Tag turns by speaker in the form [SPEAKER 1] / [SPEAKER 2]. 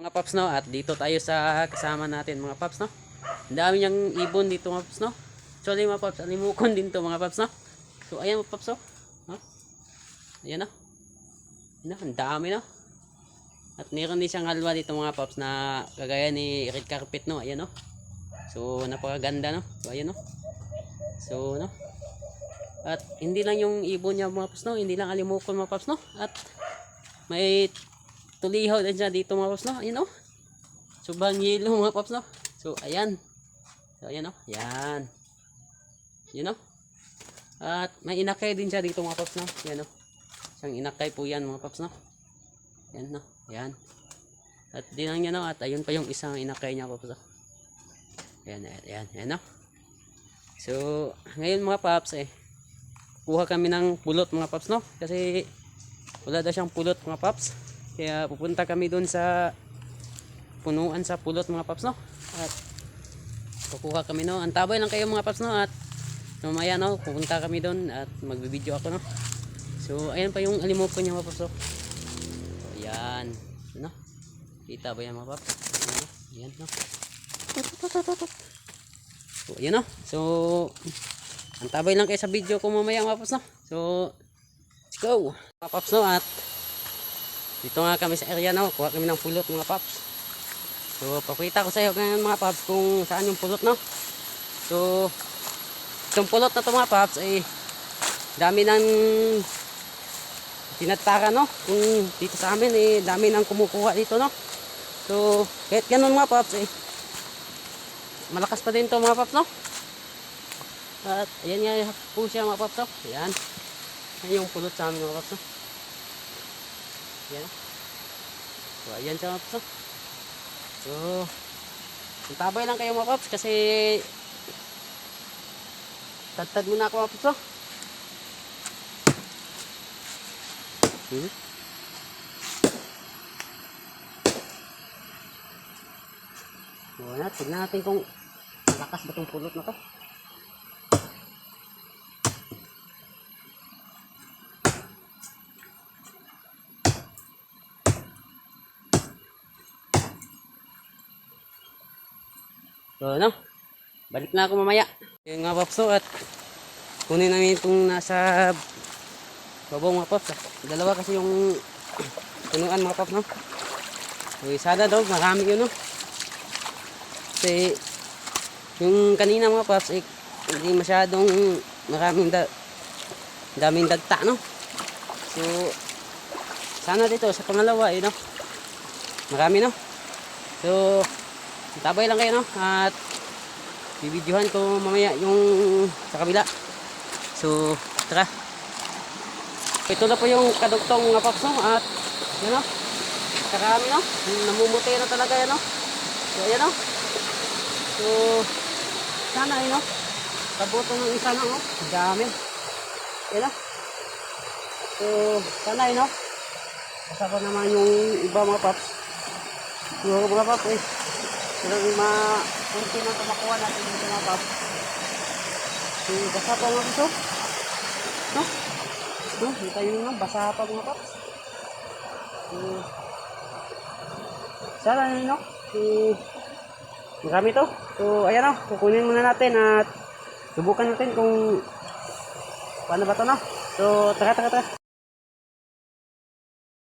[SPEAKER 1] Mga paps no, at dito tayo sa kasama natin mga paps no. Ang dami niyang ibon dito mga paps no. Actually mga paps, alimukon din to mga paps no. So ayan mga paps no. No? Ayan no. Ayan, no, ang dami no. At meron din siyang halwa dito mga paps na kagaya ni red carpet no. Ayan no. So napakaganda no. So ayan no. So no. At hindi lang yung ibon niya mga paps no, hindi lang alimukon mga paps no. At may tulihaw din siya dito mga paps no. Ayan oh. Subang yelo mga paps no. So ayan. So ayan oh. Yan. Yun oh. At may inakay din siya dito mga paps no. Yan oh. Isang inakay po yan mga paps no. Yan no. Yan. At di lang yan no. At ayun pa yung isang inakay niya paps no. Ayan, ayan, ayan, ayan no. So, ngayon mga paps eh, kuha kami ng pulot mga paps no. Kasi wala daw siyang pulot mga paps. Kaya pupunta kami doon sa punuan sa pulot mga paps no. At kukuha kami no. Antabay lang kayo mga paps no. At mamaya no, pupunta kami doon at magbibideo ako no. So ayan pa yung alimoko niya mga paps no. Ayan. No? Kita ba yan mga paps? Ayan no. So ayan no. So antabay lang kayo sa video ko mamaya mga paps no. So let's go. Mga paps no at dito nga kami sa area no, kuha kami ng pulot mga paps. So, pakita ko sa iyo ngayon mga paps kung saan yung pulot no. So, itong pulot na to mga paps ay dami ng tinatara no. Kung dito sa amin eh dami nang kumukuha dito no. So, kahit ganun mga paps eh malakas pa din to mga paps no. At ayan nga po siya mga paps no. Ayan. Ayan yung pulot sa amin mga paps no. Yan. So, ayan siya mga paps. oh. So, tabay lang kayo mga paps kasi tagtag muna ako mga paps. oh. Hmm? Ayan. Tignan natin kung malakas ba itong pulot na to. So, ano? Balik na ako mamaya. Yung mga papso at kunin namin itong nasa babaw mga paps. ah. Dalawa kasi yung punuan mga paps, no? So, sana daw, marami yun, no? Kasi, yung kanina mga paps, eh, hindi masyadong maraming da daming dagta, no? So, sana dito sa pangalawa, eh, no? Marami, no? So, Tabay lang kayo no at bibidyohan ko mamaya yung sa kabila. So, tara. Ito na po yung kadugtong mga paps no at yun no. Karami no. Namumuti na talaga yan no. So, ayan no. So, sana yun no. Kabuto ng isa no. Dami. Ayan no. So, sana yun no. Kasama naman yung iba mga paps. Yung mga paps eh. Yung mga kunti na tumakuha natin dito mga paps. So, basa pa mga paps. No? No? Kita yun nga, basa pa mga paps. So, sana yun no? So, marami to. So, ayan no. Kukunin muna natin at subukan natin kung paano ba to no? So, tara tara tara.